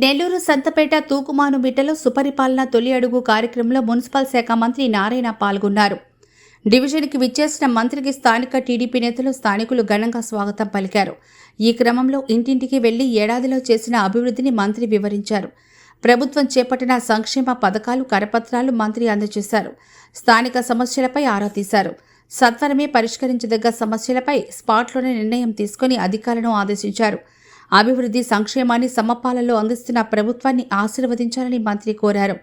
నెల్లూరు సంతపేట తూకుమాను బిడ్డలో సుపరిపాలన తొలి అడుగు కార్యక్రమంలో మున్సిపల్ శాఖ మంత్రి నారాయణ పాల్గొన్నారు. డివిజన్కి విచ్చేసిన మంత్రికి స్థానిక టీడీపీ నేతలు స్థానికులు ఘనంగా స్వాగతం పలికారు. ఈ క్రమంలో ఇంటింటికి వెళ్ళి ఏడాదిలో చేసిన అభివృద్ధిని మంత్రి వివరించారు. ప్రభుత్వం చేపట్టిన సంక్షేమ పథకాలు కరపత్రాలు మంత్రి అందజేశారు. స్థానిక సమస్యలపై ఆరా తీశారు. సత్వరమే పరిష్కరించదగ్గ సమస్యలపై స్పాట్లోనే నిర్ణయం తీసుకుని అధికారులను ఆదేశించారు. అభివృద్ధి సంక్షేమాన్ని సమపాలలో అందిస్తున్న ప్రభుత్వాన్ని ఆశీర్వదించాలని మంత్రి కోరారు.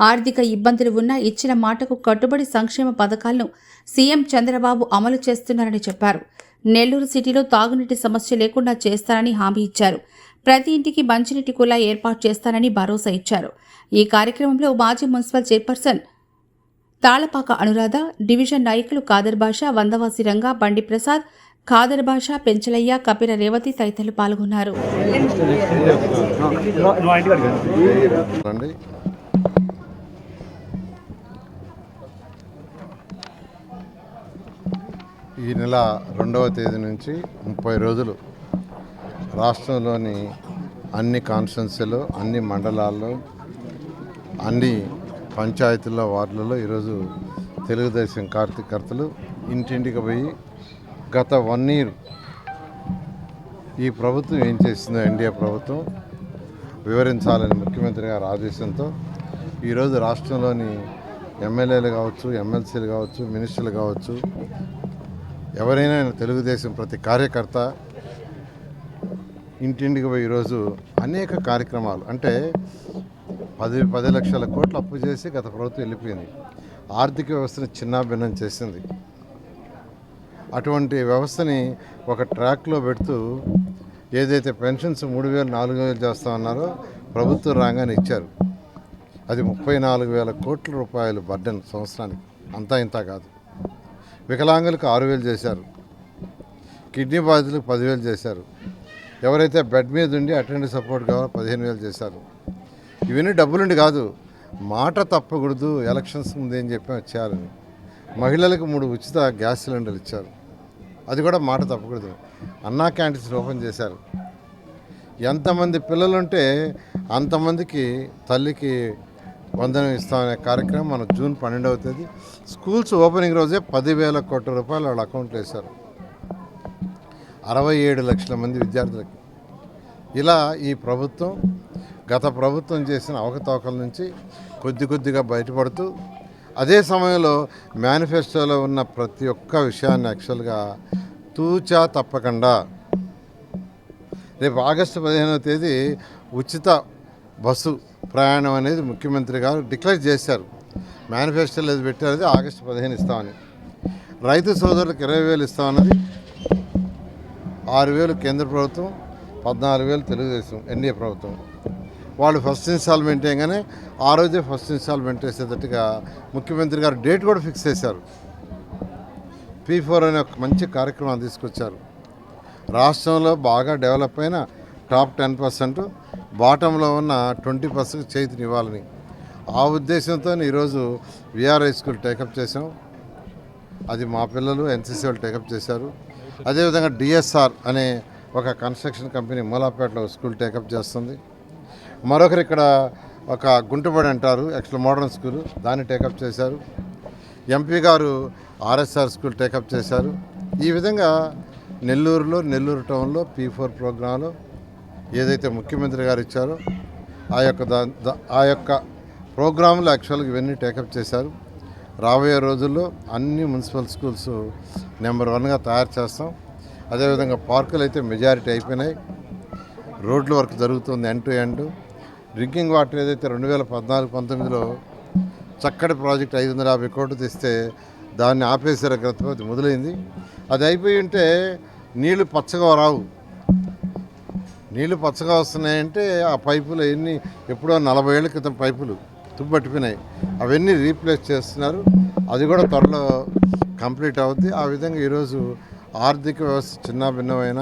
ఆర్థిక ఇబ్బందులు ఉన్నా ఇచ్చిన మాటకు కట్టుబడి సంక్షేమ పథకాలను సీఎం చంద్రబాబు అమలు చేస్తున్నారని చెప్పారు. నెల్లూరు సిటీలో తాగునీటి సమస్య లేకుండా చేస్తారని హామీ ఇచ్చారు. ప్రతి ఇంటికి మంచినీటి కులా ఏర్పాటు చేస్తానని భరోసా ఇచ్చారు. ఈ కార్యక్రమంలో మాజీ municipal chairperson Talapaka Anuradha division నాయకులు కాదర్ బాషా వందవాసి రంగా బండి ప్రసాద్ ఖాదర్ భాష పెంచలయ్య కపిర రేవతి తదితరులు పాల్గొన్నారు. ఈ నెల రెండవ తేదీ నుంచి ముప్పై రోజులు రాష్ట్రంలోని అన్ని కాన్స్టిట్యున్సీలు అన్ని మండలాల్లో అన్ని పంచాయతీల వార్డులలో ఈరోజు తెలుగుదేశం కార్యకర్తలు ఇంటింటికి పోయి గత వన్ ఇయర్ ఈ ప్రభుత్వం ఏం చేసిందో ఎన్డీఏ ప్రభుత్వం వివరించాలని ముఖ్యమంత్రి గారి ఆదేశంతో ఈరోజు రాష్ట్రంలోని ఎమ్మెల్యేలు కావచ్చు ఎమ్మెల్సీలు కావచ్చు మినిస్టర్లు కావచ్చు ఎవరైనా తెలుగుదేశం ప్రతి కార్యకర్త ఇంటింటికి పోయి ఈరోజు అనేక కార్యక్రమాలు అంటే పది పది లక్షల కోట్లు అప్పు చేసి గత ప్రభుత్వం వెళ్ళిపోయింది. ఆర్థిక వ్యవస్థను చిన్నాభిన్నం చేసింది. అటువంటి వ్యవస్థని ఒక ట్రాక్లో పెడుతూ ఏదైతే పెన్షన్స్ మూడు వేలు నాలుగు వేలు చేస్తా ఉన్నారో ప్రభుత్వ రాగానే ఇచ్చారు. అది ముప్పై నాలుగు వేల కోట్ల రూపాయలు బర్డెన్ సంవత్సరానికి. అంతా ఇంత కాదు. వికలాంగులకు ఆరు వేలు చేశారు. కిడ్నీ బాధితులకు పదివేలు చేశారు. ఎవరైతే బెడ్ మీద ఉండి అటెండ్ సపోర్ట్ కావాలో పదిహేను వేలు చేశారు. ఇవన్నీ డబ్బులుండి కాదు మాట తప్పకూడదు ఎలక్షన్స్ ముందు ఏం చెప్పాం చేయాలని మహిళలకు మూడు ఉచిత గ్యాస్ సిలిండర్లు ఇచ్చారు. అది కూడా మాట తప్పకూడదు. అన్నా క్యాంటీన్స్ ఓపెన్ చేశారు. ఎంతమంది పిల్లలుంటే అంతమందికి తల్లికి వందనం ఇస్తామనే కార్యక్రమం మన జూన్ పన్నెండవ తేదీ. స్కూల్స్ ఓపెనింగ్ రోజే పదివేల కోట్ల రూపాయలు వాళ్ళ అకౌంట్లో వేశారు. అరవై ఏడు లక్షల మంది విద్యార్థులకి. ఇలా ఈ ప్రభుత్వం గత ప్రభుత్వం చేసిన అవకతవకల నుంచి కొద్ది కొద్దిగా బయటపడుతూ అదే సమయంలో మేనిఫెస్టోలో ఉన్న ప్రతి ఒక్క విషయాన్ని యాక్చువల్గా తూచా తప్పకుండా. రేపు ఆగస్టు పదిహేనవ తేదీ ఉచిత బస్సు ప్రయాణం అనేది ముఖ్యమంత్రి గారు డిక్లేర్ చేశారు. మేనిఫెస్టోలో ఏది పెట్టారు ఆగస్టు పదిహేను ఇస్తామని. రైతు సోదరులకు ఇరవై వేలు ఇస్తామన్నది ఆరు వేలు కేంద్ర ప్రభుత్వం పద్నాలుగు వేలు తెలుగుదేశం ఎన్డీఏ ప్రభుత్వం. వాళ్ళు ఫస్ట్ ఇన్స్టాల్మెంట్ వేయగానే ఆ రోజే ఫస్ట్ ఇన్స్టాల్మెంట్ వేసేటట్టుగా ముఖ్యమంత్రి గారు డేట్ కూడా ఫిక్స్ చేశారు. పీ ఫోర్ అనే ఒక మంచి కార్యక్రమాన్ని తీసుకొచ్చారు. రాష్ట్రంలో బాగా డెవలప్ అయిన టాప్ టెన్ పర్సెంట్ బాటంలో ఉన్న ట్వంటీ పర్సెంట్ చేతినివ్వాలని ఆ ఉద్దేశంతో ఈరోజు విఆర్ఐ స్కూల్ టేకప్ చేసాం అది మా పిల్లలు ఎన్సీసీ వాళ్ళు టేకప్ చేశారు. అదేవిధంగా డిఎస్ఆర్ అనే ఒక కన్స్ట్రక్షన్ కంపెనీ మూలాపేటలో స్కూల్ టేకప్ చేస్తుంది. మరొకరు ఇక్కడ ఒక గుంటబడి అంటారు యాక్చువల్ మోడర్న్ స్కూల్ దాన్ని టేకప్ చేశారు. ఎంపీ గారు ఆర్ఎస్ఆర్ స్కూల్ టేకప్ చేశారు. ఈ విధంగా నెల్లూరులో నెల్లూరు టౌన్లో పీ ఫోర్ ప్రోగ్రాంలో ఏదైతే ముఖ్యమంత్రి గారు ఇచ్చారో ఆ యొక్క దా దా- ఆ యొక్క ప్రోగ్రాంలు యాక్చువల్గా ఇవన్నీ టేకప్ చేశారు. రాబోయే రోజుల్లో అన్ని మున్సిపల్ స్కూల్స్ నెంబర్ వన్గా తయారు చేస్తాం. అదేవిధంగా పార్కులు అయితే మెజారిటీ అయిపోయినాయి. రోడ్ల వర్క్ జరుగుతుంది end to end drinking water ఏదైతే రెండు వేల పద్నాలుగు పంతొమ్మిదిలో చక్కటి ప్రాజెక్ట్ ఐదు వందల యాభై కోట్లు తెస్తే దాన్ని ఆపేసారు గతపతి మొదలైంది. అది అయిపోయి ఉంటే నీళ్ళు పచ్చగా రావు. నీళ్ళు పచ్చగా వస్తున్నాయంటే ఆ పైపులు ఎన్ని ఎప్పుడో నలభై ఏళ్ళ క్రితం పైపులు తుబ్బట్టిపోయినాయి అవన్నీ రీప్లేస్ చేస్తున్నారు. అది కూడా త్వరలో కంప్లీట్ అవుద్ది. ఆ విధంగా ఈరోజు ఆర్థిక వ్యవస్థ చిన్న భిన్నమైన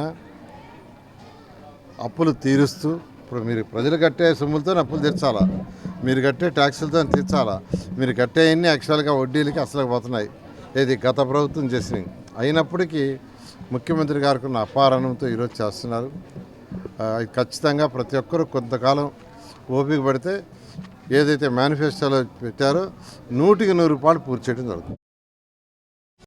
అప్పులు తీరుస్తూ ఇప్పుడు మీరు ప్రజలు కట్టే సొమ్ములతో అప్పులు తీర్చాలా? మీరు కట్టే ట్యాక్సులతో తీర్చాలా? మీరు కట్టే అన్ని యాక్చువల్గా వడ్డీలకి అసలు పోతున్నాయి. ఇది గత ప్రభుత్వం చేసినవి. అయినప్పటికీ ముఖ్యమంత్రి గారికి ఉన్న అపారణంతో ఈరోజు చేస్తున్నారు. ఖచ్చితంగా ప్రతి ఒక్కరు కొంతకాలం ఓపిక పడితే ఏదైతే మేనిఫెస్టోలో పెట్టారో నూటికి నూరు రూపాయలు పూర్తి చేయడం జరుగుతుంది.